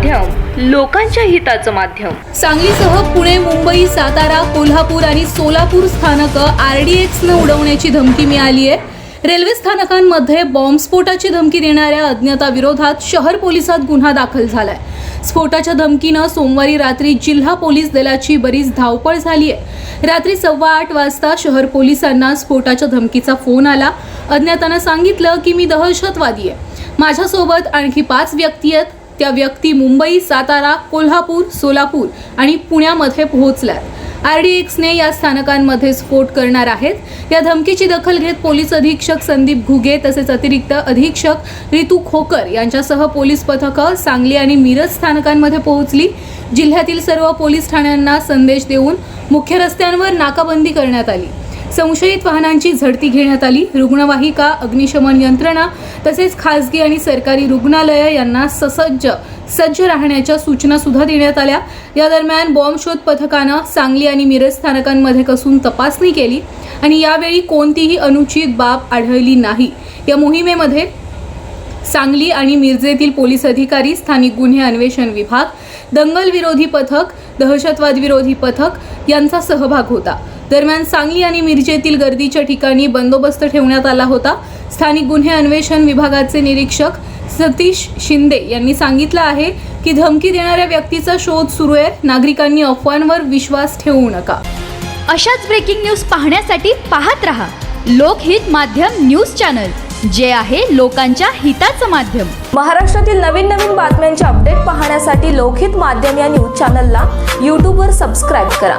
माध्यम लोकांच्या हिताचं माध्यम. सांगलीसह पुणे मुंबई सातारा कोल्हापूर आणि सोलापूर स्थानक आर डी एक्सनं उडवण्याची धमकी मिळाली आहे. रेल्वे स्थानकांमध्ये बॉम्बस्फोटाची धमकी देणाऱ्या अज्ञाताविरोधात शहर पोलिसात गुन्हा दाखल झालाय. स्फोटाच्या धमकीनं सोमवारी रात्री जिल्हा पोलीस दलाची बरीच धावपळ झाली आहे. रात्री सव्वा आठ वाजता शहर पोलिसांना स्फोटाच्या धमकीचा फोन आला. अज्ञातानं सांगितलं की मी दहशतवादी आहे. माझ्यासोबत आणखी पाच व्यक्ती आहेत. त्या व्यक्ती मुंबई सातारा कोल्हापूर सोलापूर आणि पुण्यामध्ये पोहोचल्यात आर डी एक्सने या स्थानकांमध्ये स्फोट करणार आहेत. या धमकीची दखल घेत पोलीस अधीक्षक संदीप घुगे तसेच अतिरिक्त अधीक्षक रितू खोकर यांच्यासह पोलीस पथकं सांगली आणि मिरज स्थानकांमध्ये पोहोचली. जिल्ह्यातील सर्व पोलीस ठाण्यांना संदेश देऊन मुख्य रस्त्यांवर नाकाबंदी करण्यात आली. संशयित वाहनांची झडती घेण्यात आली. रुग्णवाहिका अग्निशमन यंत्रणा तसेच खासगी आणि सरकारी रुग्णालय यांना ससज्ज सज्ज राहण्याच्या सूचना सुद्धा देण्यात आल्या. या दरम्यान बॉम्ब शोध पथकानं सांगली आणि मिरज स्थानकांमध्ये कसून तपासणी केली आणि यावेळी कोणतीही अनुचित बाब आढळली नाही. या मोहिमेमध्ये सांगली आणि मिरजेतील पोलीस अधिकारी स्थानिक गुन्हे अन्वेषण विभाग दंगल विरोधी पथक दहशतवाद विरोधी पथक यांचा सहभाग होता. दरम्यान सांगली आणि मिरजेतील गर्दीच्या ठिकाणी बंदोबस्त ठेवण्यात आला होता. स्थानिक गुन्हे अन्वेषण विभागाचे निरीक्षक सतीश शिंदे यांनी सांगितलं आहे की धमकी देणाऱ्या व्यक्तीचा शोध सुरू आहे. नागरिकांनी अफवांवर विश्वास ठेवू नका. अशाच ब्रेकिंग न्यूज पाहण्यासाठी पाहत रहा. लोकहित माध्यम न्यूज चॅनल जे आहे लोकांच्या हिताचं माध्यम. महाराष्ट्रातील नवीन नवीन बातम्यांचे अपडेट पाहण्यासाठी लोकहित माध्यम या न्यूज चॅनलला यूट्यूबवर सबस्क्राईब करा.